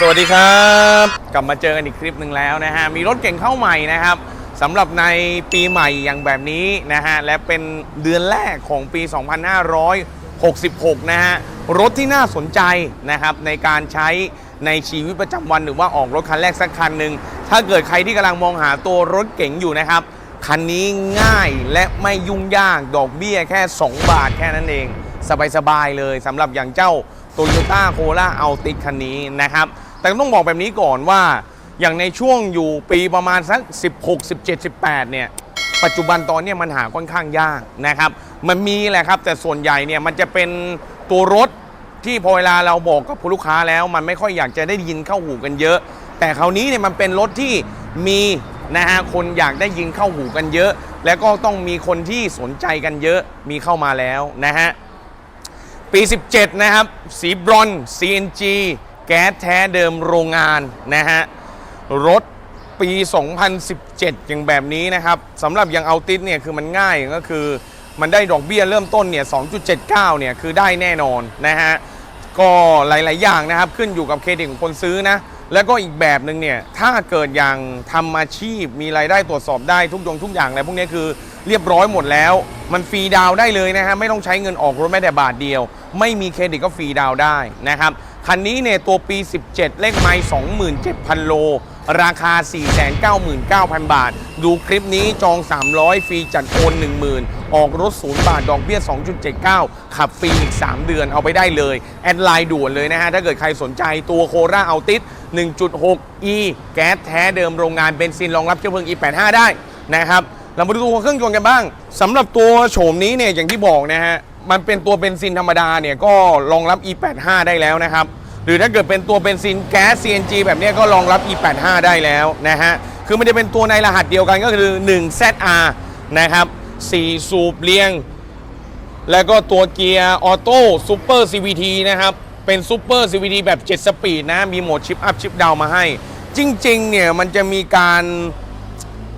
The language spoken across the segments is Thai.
สวัสดีครับ กลับมาเจอกันอีกคลิปหนึ่งแล้วนะฮะ มีรถเก่งเข้าใหม่นะครับสำหรับในปีใหม่อย่างแบบนี้นะฮะ และเป็นเดือนแรกของปี 2566 นะฮะ รถที่น่าสนใจนะครับในการใช้ในชีวิตประจำวันหรือว่าออกรถคันแรกสักคันหนึ่ง ถ้าเกิดใครที่กำลังมองหาตัวรถเก๋งอยู่นะครับ คันนี้ง่ายและไม่ยุ่งยาก ดอกเบี้ยแค่ 2 บาทแค่นั้นเอง สบายๆเลยสำหรับอย่างเจ้า Toyota Corolla Altis คันนี้นะครับ แต่ต้องบอกแบบนี้ก่อนว่า อย่างในช่วงอยู่ปีประมาณสัก 16 17 18 เนี่ย ปัจจุบันตอนนี้มันหาค่อนข้างยากนะครับ มันมีแหละครับ แต่ส่วนใหญ่เนี่ยมันจะเป็นตัวรถที่พอเวลาเราบอกกับผู้ลูกค้าแล้ว มันไม่ค่อยอยากจะได้ยินเข้าหูกันเยอะ แต่คราวนี้เนี่ยมันเป็นรถที่มีนะฮะคนอยากได้ยินเข้าหูกันเยอะ แล้วก็ต้องมีคนที่สนใจกันเยอะมีเข้ามาแล้วนะฮะ ปี 17 นะครับ สีบรอน CNG แก๊สแท้เดิมโรงงานนะฮะ รถปี 2017 อย่างแบบนี้นะครับสำหรับยังเอาติสเนี่ยคือมันง่ายก็คือ มันได้ดอกเบี้ยเริ่มต้นเนี่ย 2.79 เนี่ย คือได้แน่นอนนะฮะ ก็หลาย ๆ อย่างนะครับ ขึ้นอยู่กับเครดิตของคนซื้อนะ แล้วก็อีกแบบหนึ่งเนี่ย ถ้าเกิดอย่างทำอาชีพมีรายได้ตรวจสอบได้ทุกยงทุกอย่างอะไรพวกนี้คือ เรียบร้อยหมดแล้ว มันฟรีดาวได้เลยนะฮะไม่ต้องใช้เงินออกรถแม้แต่บาทเดียว ไม่มีเครดิตก็ฟรีดาวได้นะครับคันนี้เนี่ยตัวปี 17 เลขไม้27,000 โล ราคา 499,000 บาท ดูคลิปนี้จอง 300 ฟรีจัดโอน 10,000 ออกรถศูนย์บาท ดอกเบี้ย 2.79 ขับฟรีอีก 3 เดือนเอาไปได้เลย แอดไลน์ด่วนเลยนะฮะ ถ้าเกิดใครสนใจตัวโคราเอาติส 1.6 e แก๊สแท้เดิมโรงงานเบนซินรองรับเชื้อเพลิง E85 ได้นะครับ เรามาดูตัวเครื่องยนต์กันบ้างสำหรับตัวโฉมนี้เนี่ยอย่างที่บอกนะฮะมันเป็นตัวเบนซินธรรมดาเนี่ยก็รองรับ E85 ได้แล้วนะครับหรือถ้าเกิดเป็นตัวเบนซินแก๊ส CNG แบบนี้ก็รองรับ E85 ได้แล้วนะฮะคือมันจะเป็นตัวในรหัสเดียวกันก็คือ 1ZR นะครับ4สูบเรียง แล้วก็ตัวเกียร์ออโต้ซูเปอร์ CVT นะครับเป็นซูเปอร์ CVT แบบ 7 สปีดนะมีโหมดชิปอัพชิปดาวมาให้ จริงๆเนี่ยมันจะมีการ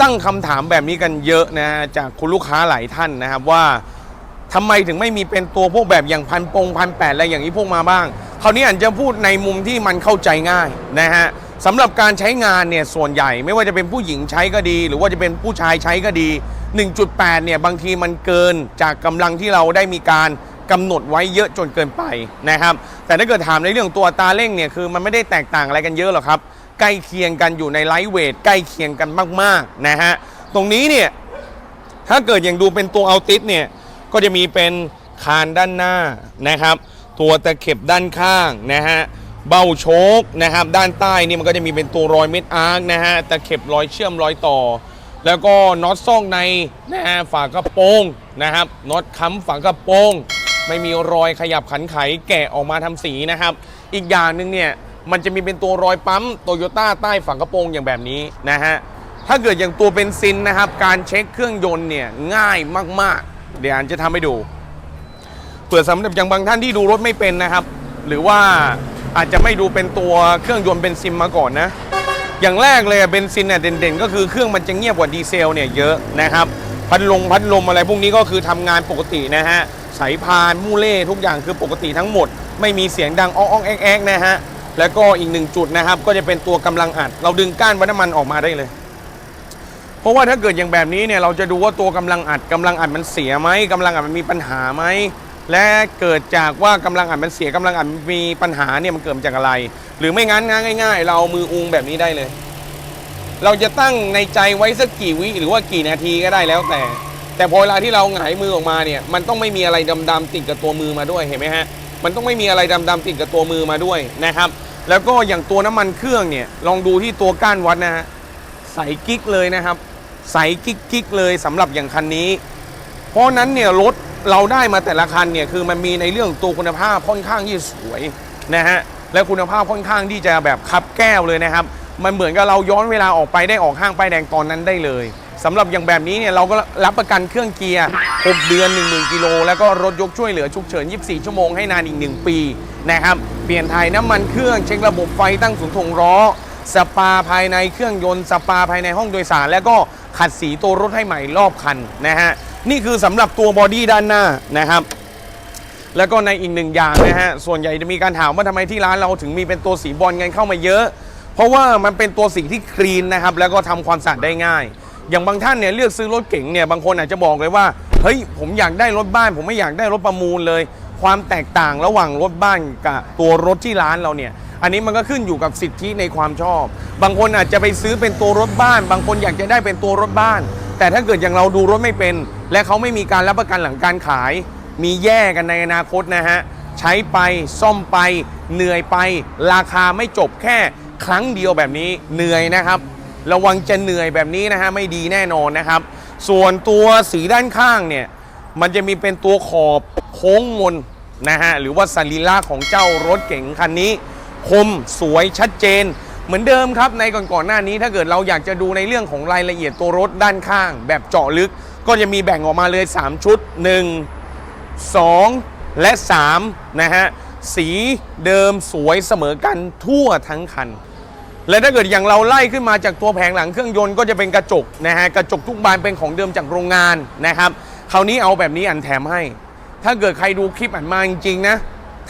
ตั้งคำถามแบบนี้กันเยอะนะฮะจากคุณลูกค้าหลายท่านนะครับว่าทำไมถึงไม่มีเป็นตัวพวกแบบอย่างพันปงพันแปดอะไรอย่างนี้พวกมาบ้าง คราวนี้อาจจะพูดในมุมที่มันเข้าใจง่ายนะฮะสำหรับการใช้งานเนี่ยส่วนใหญ่ไม่ว่าจะเป็นผู้หญิงใช้ก็ดี หรือว่าจะเป็นผู้ชายใช้ก็ดี 1.8 เนี่ยบางทีมันเกินจากกำลังที่เราได้มีการกำหนดไว้เยอะจนเกินไปนะครับ แต่ถ้าเกิดถามในเรื่องตัวตาเร่งเนี่ยคือมันไม่ได้แตกต่างอะไรกันเยอะหรอกครับ ใกล้เคียงกันอยู่ในไลท์เวทใกล้เคียงกันมากๆนะฮะตรงนี้เนี่ยถ้าเกิดอย่างดูเป็นตัวเอาติสเนี่ยก็จะมีเป็นคานด้านหน้านะครับ ตัวตะเข็บด้านข้างนะฮะเบ้าโชคนะครับ ด้านใต้นี่มันก็จะมีเป็นตัวรอยเม็ดอาร์คนะฮะตะเข็บรอยเชื่อมรอยต่อ แล้วก็น็อตซ่องในนะฮะฝากระโปรงนะครับน็อตค้ำฝากระโปรงไม่มีรอยขยับขันไขแกะออกมาทำสีนะครับ อีกอย่างหนึ่งเนี่ย มันจะมีเป็นตัวรอยปั๊มโตโยต้าใต้ฝากระโปรงอย่างแบบนี้นะฮะ ถ้าเกิดอย่างตัวเบนซินนะครับ การเช็คเครื่องยนต์เนี่ยง่ายมากๆ เดี๋ยวอันจะทำให้ดูเผื่อสำหรับอย่างบางท่านที่ดูรถไม่เป็นนะครับ หรือว่าอาจจะไม่ดูเป็นตัวเครื่องยนต์เบนซินมาก่อนนะ อย่างแรกเลยเบนซินเนี่ยเด่นๆ ก็คือเครื่องมันจะเงียบกว่าดีเซลเนี่ยเยอะนะครับพัดลมพัดลมอะไรพวกนี้ก็คือทำงานปกตินะฮะสายพานมูเล่ทุกอย่างคือปกติทั้งหมด ไม่มีเสียงดังอ้องๆแอ๊กนะฮะ แล้วก็อีกหนึ่งจุดนะครับ ก็จะเป็นตัวกำลังอัด เราดึงก้านวัน้ำมันออกมาได้เลย เพราะว่าถ้าเกิดอย่างแบบนี้เนี่ยเราจะดูว่าตัวกำลังอัดกำลังอัดมันเสียไหมกำลังอัดมันมีปัญหาไหมและเกิดจากว่ากำลังอัดมันเสียกำลังอัดมีปัญหาเนี่ยมันเกิดจากอะไร หรือไม่งั้นง่าย ๆ เราเอามืออุงแบบนี้ได้เลย เราจะตั้งในใจไว้สักกี่วิหรือว่ากี่นาทีก็ได้แล้วแต่ แต่พอเวลาที่เราหงายมือออกมาเนี่ย มันต้องไม่มีอะไรดำๆติดกับตัวมือมาด้วยเห็นไหมฮะ มันต้องไม่มีอะไรดำๆติดกับตัวมือมาด้วยนะครับ แล้วก็อย่างตัวน้ำมันเครื่องเนี่ยลองดูที่ตัวก้านวัดนะฮะใสกิ๊กเลยนะครับ ใสกิ๊กกิ๊กเลยสำหรับอย่างคันนี้ เพราะฉะนั้นเนี่ยรถเราได้มาแต่ละคันเนี่ยคือมันมีในเรื่องตัวคุณภาพค่อนข้างที่สวยนะฮะและคุณภาพค่อนข้างที่จะแบบคับแก้วเลยนะครับ มันเหมือนกับเราย้อนเวลาออกไปได้ออกห้างป้ายแดงตอนนั้นได้เลย สำหรับอย่างแบบนี้เนี่ยเราก็รับประกันเครื่องเกียร์ 6 เดือน 10,000กิโลแล้วก็รถยกช่วยเหลือฉุกเฉิน 24 ชั่วโมงให้นานอีก 1 ปีนะครับ เปลี่ยนถ่ายน้ำมันเครื่องเช็คระบบไฟตั้งศูนย์ถ่วงล้อสปาภายในเครื่องยนต์สปาภายในห้องโดยสาร แล้วก็ขัดสีตัวรถให้ใหม่รอบคันนะฮะนี่คือสำหรับตัวบอดี้ด้านหน้านะครับแล้วก็ในอีกหนึ่งอย่างนะฮะ ส่วนใหญ่จะมีการถามว่าทำไมที่ร้านเราถึงมีเป็นตัวสีบอลกันเข้ามาเยอะ เพราะว่ามันเป็นตัวสีที่คลีนนะครับ แล้วก็ทำความสะอาดได้ง่าย อย่างบางท่านเนี่ยเลือกซื้อรถเก๋งเนี่ยบางคนอาจจะบอกเลยว่าเฮ้ยผมอยากได้รถบ้าน ผมไม่อยากได้รถประมูลเลย ความแตกต่างระหว่างรถบ้านกับตัวรถที่ร้านเราเนี่ยอันนี้มันก็ขึ้นอยู่กับสิทธิในความชอบ บางคนอาจจะไปซื้อเป็นตัวรถบ้าน บางคนอยากจะได้เป็นตัวรถบ้าน แต่ถ้าเกิดอย่างเราดูรถไม่เป็น และเขาไม่มีการรับประกันหลังการขาย มีแย่กันในอนาคตนะฮะใช้ไปซ่อมไป เหนื่อยไป ราคาไม่จบแค่ครั้งเดียวแบบนี้เหนื่อยนะครับ ระวังจะเหนื่อยแบบนี้นะฮะไม่ดีแน่นอนนะครับ ส่วนตัวสีด้านข้างเนี่ย มันจะมีเป็นตัวขอบโค้งมนนะฮะหรือว่าสรีระของเจ้ารถเก๋งคันนี้ คมสวยชัดเจน เหมือนเดิมครับในก่อนๆหน้านี้ ถ้าเกิดเราอยากจะดูในเรื่องของรายละเอียดตัวรถด้านข้าง แบบเจาะลึก ก็จะมีแบ่งออกมาเลย 3 ชุด 1 2 และ3นะฮะสีเดิมสวยเสมอกันทั่วทั้งคัน และถ้าเกิดอย่างเราไล่ขึ้นมาจากตัวแผงหลังเครื่องยนต์ก็จะเป็นกระจกนะฮะกระจกทุกบานเป็นของเดิมจากโรงงานนะครับคราวนี้เอาแบบนี้อันแถมให้ ถ้าเกิดใครดูคลิปอันมาจริงๆนะ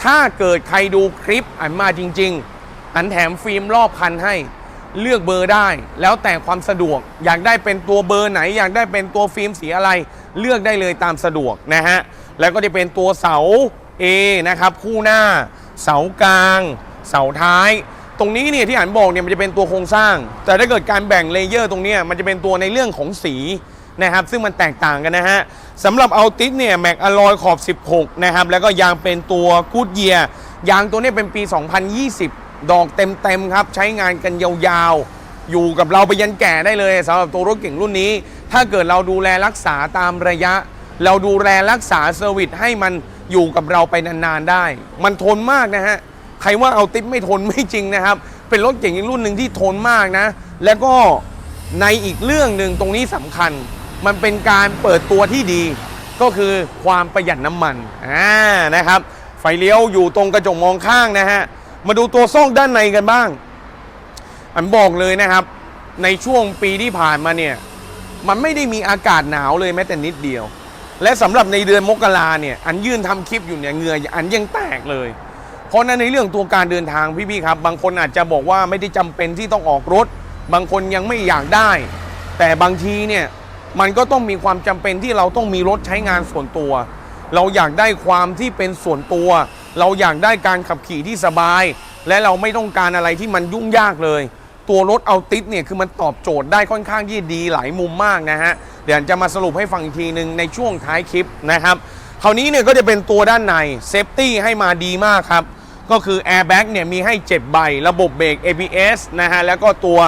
ถ้าเกิดใครดูคลิปอันมาจริง ๆ อันแถมฟิล์มรอบคันให้ เลือกเบอร์ได้ แล้วแต่ความสะดวก อยากได้เป็นตัวเบอร์ไหน อยากได้เป็นตัวฟิล์มสีอะไร เลือกได้เลยตามสะดวกนะฮะแล้วก็จะเป็นตัวเสา A นะครับคู่หน้า เสากลาง เสาท้าย ตรงนี้เนี่ยที่อันบอกเนี่ยมันจะเป็นตัวโครงสร้าง แต่ถ้าเกิดการแบ่งเลเยอร์ตรงนี้มันจะเป็นตัวในเรื่องของสีนะครับ ซึ่งมันแตกต่างกันนะฮะสำหรับเอาติสเนี่ยแม็กอลอยขอบ 16 นะครับ แล้วก็ยางเป็นตัวกูดเยียยางตัวนี้เป็นปี 2020 ดอกเต็มๆครับ ใช้งานกันยาวๆ อยู่กับเราไปยันแก่ได้เลยสำหรับตัวรถเก่งรุ่นนี้ ถ้าเกิดเราดูแลรักษาตามระยะ เราดูแลรักษาเซอร์วิสให้มันอยู่กับเราไปนานๆได้ มันทนมากนะฮะ ใครว่าเอาติดไม่ทนไม่จริงนะครับ เป็นรถเก่งอีกรุ่นหนึ่งที่ทนมากนะ แล้วก็ในอีกเรื่องหนึ่งตรงนี้สำคัญ มันเป็นการเปิดตัวที่ดี ก็คือความประหยัดน้ำมันอ่านะครับ ไฟเลี้ยวอยู่ตรงกระจกมองข้างนะฮะมาดูตัวซ่องด้านในกันบ้างอันบอกเลยนะครับ ในช่วงปีที่ผ่านมาเนี่ย มันไม่ได้มีอากาศหนาวเลยแม้แต่นิดเดียว และสำหรับในเดือนมกราเนี่ย อันยื่นทำคลิปอยู่เนี่ยเหงื่ออันยังแตกเลย เพราะนั้นในเรื่องตัวการเดินทางพี่ๆครับ บางคนอาจจะบอกว่าไม่ได้จำเป็นที่ต้องออกรถ บางคนยังไม่อยากได้ แต่บางทีเนี่ยมันก็ต้องมีความจำเป็นที่เราต้องมีรถใช้งานส่วนตัว เราอยากได้ความที่เป็นส่วนตัว เราอยากได้การขับขี่ที่สบาย และเราไม่ต้องการอะไรที่มันยุ่งยากเลย ตัวรถเอาติสเนี่ยคือมันตอบโจทย์ได้ค่อนข้างที่ดีหลายมุมมากนะฮะเดี๋ยวจะมาสรุปให้ฟังอีกทีหนึ่งในช่วงท้ายคลิปนะครับคราวนี้เนี่ยก็จะเป็นตัวด้านในเซฟตี้ให้มาดีมากครับ ก็คือ Airbag เนี่ยมีให้ 7 ใบ ระบบเบรก ABS นะฮะ แล้วก็ตัว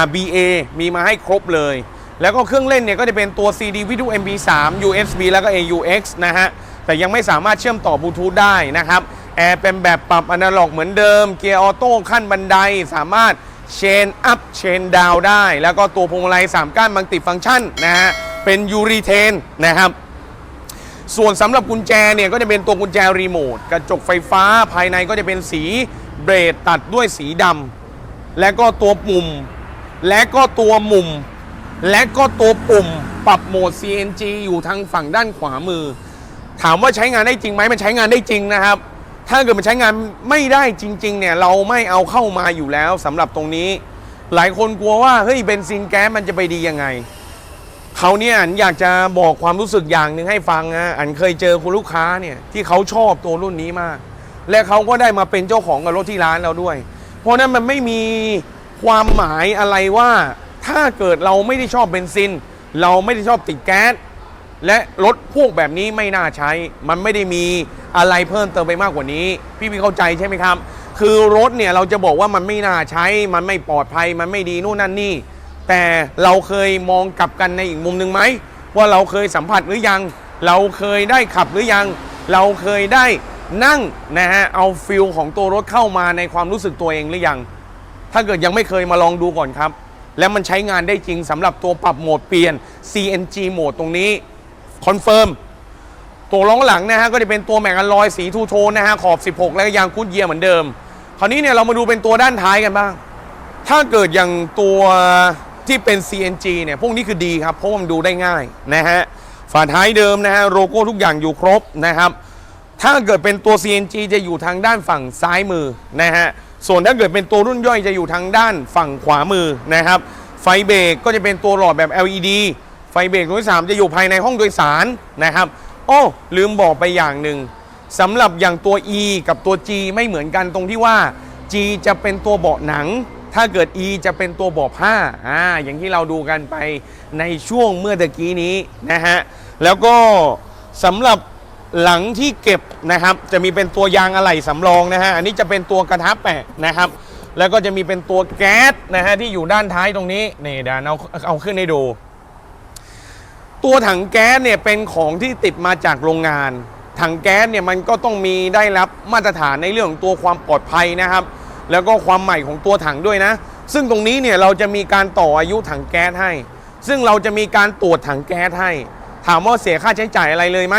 RBA มีมาให้ครบเลย แล้วก็เครื่องเล่นเนี่ยก็จะเป็นตัว CD วิทยุ MP3 USB แล้วก็ AUX นะฮะ แต่ยังไม่สามารถเชื่อมต่อบลูทูธได้นะครับ แอร์เป็นแบบปรับอนาล็อกเหมือนเดิม เกียร์ออโต้ขั้นบันไดสามารถเชนอัพเชนดาวได้ แล้วก็ตัวพวงมาลัย3ก้านมัลติฟังก์ชันนะฮะ เป็นยูรีเทนนะครับ ส่วนสำหรับกุญแจเนี่ยก็จะเป็นตัวกุญแจรีโมทกระจกไฟฟ้าภายในก็จะเป็นสีเบรดตัดด้วยสีดำและก็ตัวปุ่ม และก็ตัวมุม และก็ตัวปุ่มปรับโหมด CNG อยู่ทางฝั่งด้านขวามือ ถามว่าใช้งานได้จริงไหมมันใช้งานได้จริงนะครับ ถ้าเกิดมันใช้งานไม่ได้จริงๆเนี่ยเราไม่เอาเข้ามาอยู่แล้วสำหรับตรงนี้ หลายคนกลัวว่าเฮ้ยเบนซินแก๊สมันจะไปดียังไง เขาเนี่ยอันอยากจะบอกความรู้สึกอย่างหนึ่งให้ฟังนะอันเคยเจอคุณลูกค้าเนี่ยที่เขาชอบตัวรุ่นนี้มาก และเขาก็ได้มาเป็นเจ้าของกับรถที่ร้านเราด้วย เพราะนั้นมันไม่มีความหมายอะไรว่าถ้าเกิดเราไม่ได้ชอบเบนซิน เราไม่ได้ชอบติดแก๊สและรถพวกแบบนี้ไม่น่าใช้ มันไม่ได้มีอะไรเพิ่มเติมไปมากกว่านี้ พี่พี่เข้าใจใช่ไหมครับ คือรถเนี่ยเราจะบอกว่ามันไม่น่าใช้ มันไม่ปลอดภัย มันไม่ดีนู่นนั่นนี่ แต่เราเคยมองกลับกันในอีกมุมหนึ่งไหมว่าเราเคยสัมผัสหรือยัง เราเคยได้ขับหรือยัง เราเคยได้นั่งนะฮะเอาฟิลของตัวรถเข้ามาในความรู้สึกตัวเองหรือยัง ถ้าเกิดยังไม่เคยมาลองดูก่อนครับ แล้วมันใช้งานได้จริงสำหรับตัวปรับโหมดเปลี่ยน CNG โหมดตรงนี้คอนเฟิร์มตัวล้อหลังนะฮะก็จะเป็นตัวแม็กอลลอยสีทูโทนนะฮะขอบ 16 แล้วก็ยางคูดเยียร์เหมือนเดิม คราวนี้เนี่ยเรามาดูเป็นตัวด้านท้ายกันบ้าง ถ้าเกิดอย่างตัว ที่เป็น CNG เนี่ยพวกนี้คือดีครับเพราะมันดูได้ง่ายนะฮะฝาท้ายเดิมนะฮะโลโก้ทุกอย่างอยู่ครบนะครับ ถ้าเกิดเป็นตัว CNG จะอยู่ทางด้านฝั่งซ้ายมือนะฮะส่วนถ้าเกิดเป็นตัวรุ่นย่อยจะอยู่ทางด้านฝั่งขวามือนะครับ ไฟเบรกก็จะเป็นตัวหลอดแบบ LED ไฟเบรกตัวที่สามจะอยู่ภายในห้องโดยสารนะครับโอ้ลืมบอกไปอย่างหนึ่งสำหรับอย่างตัว E กับตัว G ไม่เหมือนกันตรงที่ว่า G จะเป็นตัวเบาะหนัง ถ้าเกิด E จะเป็นตัวบาะผ้าอ่าอย่างที่เราดูกันไปในช่วงเมื่อตะกี้นี้นะฮะแล้วก็สำหรับหลังที่เก็บนะครับ จะมีเป็นตัวยางอะไหล่สำรองนะฮะอันนี้จะเป็นตัวกระทะแปะนะครับ แล้วก็จะมีเป็นตัวแก๊สนะฮะที่อยู่ด้านท้ายตรงนี้นี่เดี๋ยวเอาเอาขึ้นให้ดู ตัวถังแก๊สเนี่ยเป็นของที่ติดมาจากโรงงาน ถังแก๊สเนี่ยมันก็ต้องมีได้รับมาตรฐานในเรื่องของตัวความปลอดภัยนะครับ แล้วก็ความใหม่ของตัวถังด้วยนะ ซึ่งตรงนี้เนี่ยเราจะมีการต่ออายุถังแก๊สให้ ซึ่งเราจะมีการตรวจถังแก๊สให้ ถามว่าเสียค่าใช้จ่ายอะไรเลยไหม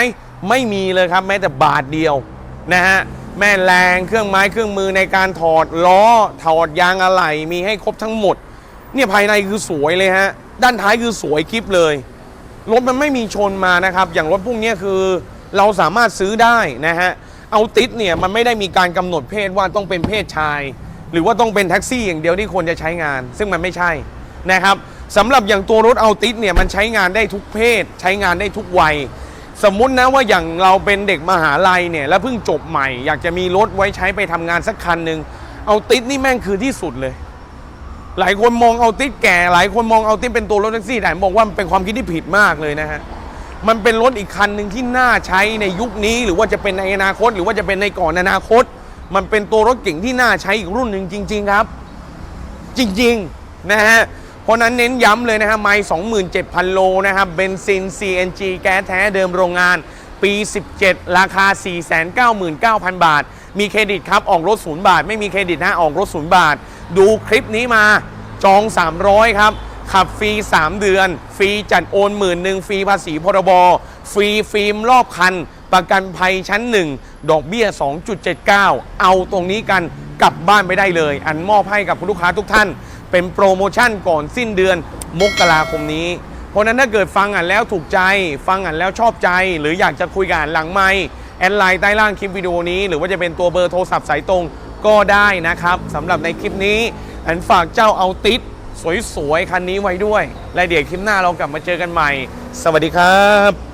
ไม่มีเลยครับแม้แต่บาทเดียวนะฮะแม่แรงเครื่องไม้เครื่องมือในการถอดล้อถอดยางอะไหล่มีให้ครบทั้งหมด เนี่ยภายในคือสวยเลยฮะด้านท้ายคือสวยคลิปเลยรถมันไม่มีชนมานะครับ อย่างรถพวกนี้คือเราสามารถซื้อได้นะฮะ เอาติดเนี่ยมันไม่ได้มีการกำหนดเพศว่าต้องเป็นเพศชาย หรือว่าต้องเป็นแท็กซี่อย่างเดียวที่ควรจะใช้งาน ซึ่งมันไม่ใช่นะครับสำหรับอย่างตัวรถเอาติดเนี่ยมันใช้งานได้ทุกเพศ ใช้งานได้ทุกวัย สมมุตินะว่าอย่างเราเป็นเด็กมหาลัยเนี่ยแล้วเพิ่งจบใหม่ อยากจะมีรถไว้ใช้ไปทำงานสักคันหนึ่งเอาติดนี่แม่งคือที่สุดเลย หลายคนมองเอาติดแก่ หลายคนมองเอาติดเป็นตัวรถแท็กซี่แต่ผมบอกว่ามันเป็นความคิดที่ผิดมากเลยนะฮะ มันเป็นรถอีกคันหนึ่งที่น่าใช้ในยุคนี้ หรือว่าจะเป็นในอนาคต หรือว่าจะเป็นในก่อนอนาคต มันเป็นตัวรถเก่งที่น่าใช้อีกรุ่นหนึ่งจริง ๆครับ จริงๆนะฮะเพราะนั้นเน้นย้ำเลยนะฮะไมล์27,000 โลนะครับเบนซิน CNG แก๊สแท้เดิมโรงงาน ปี 17 ราคา 499,000 บาท มีเครดิตครับออกรถ0บาท ไม่มีเครดิตนะออกรถ0บาท ดูคลิปนี้มาจอง 300 ครับ ขับฟรี 3 เดือน ฟรีจัดโอนหมื่นหนึ่งฟรีภาษีพรบฟรีฟิล์มรอบคัน ประกันภัยชั้น 1 ดอกเบี้ย 2.79 เอาตรงนี้กันกลับบ้านไปได้เลย อันมอบให้กับคุณลูกค้าทุกท่าน เป็นโปรโมชั่นก่อนสิ้นเดือนมกราคมนี้ เพราะนั้นถ้าเกิดฟังอ่านแล้วถูกใจ ฟังอ่านแล้วชอบใจ หรืออยากจะคุยกันหลังไมค์แอดไลน์ใต้ล่างคลิปวิดีโอนี้ หรือว่าจะเป็นตัวเบอร์โทรศัพท์สายตรงก็ได้นะครับสำหรับในคลิปนี้อันฝากเจ้าเอาติด สวยๆ คันนี้ไว้ด้วยและเดี๋ยวคลิปหน้าเรากลับมาเจอกันใหม่ สวัสดีครับ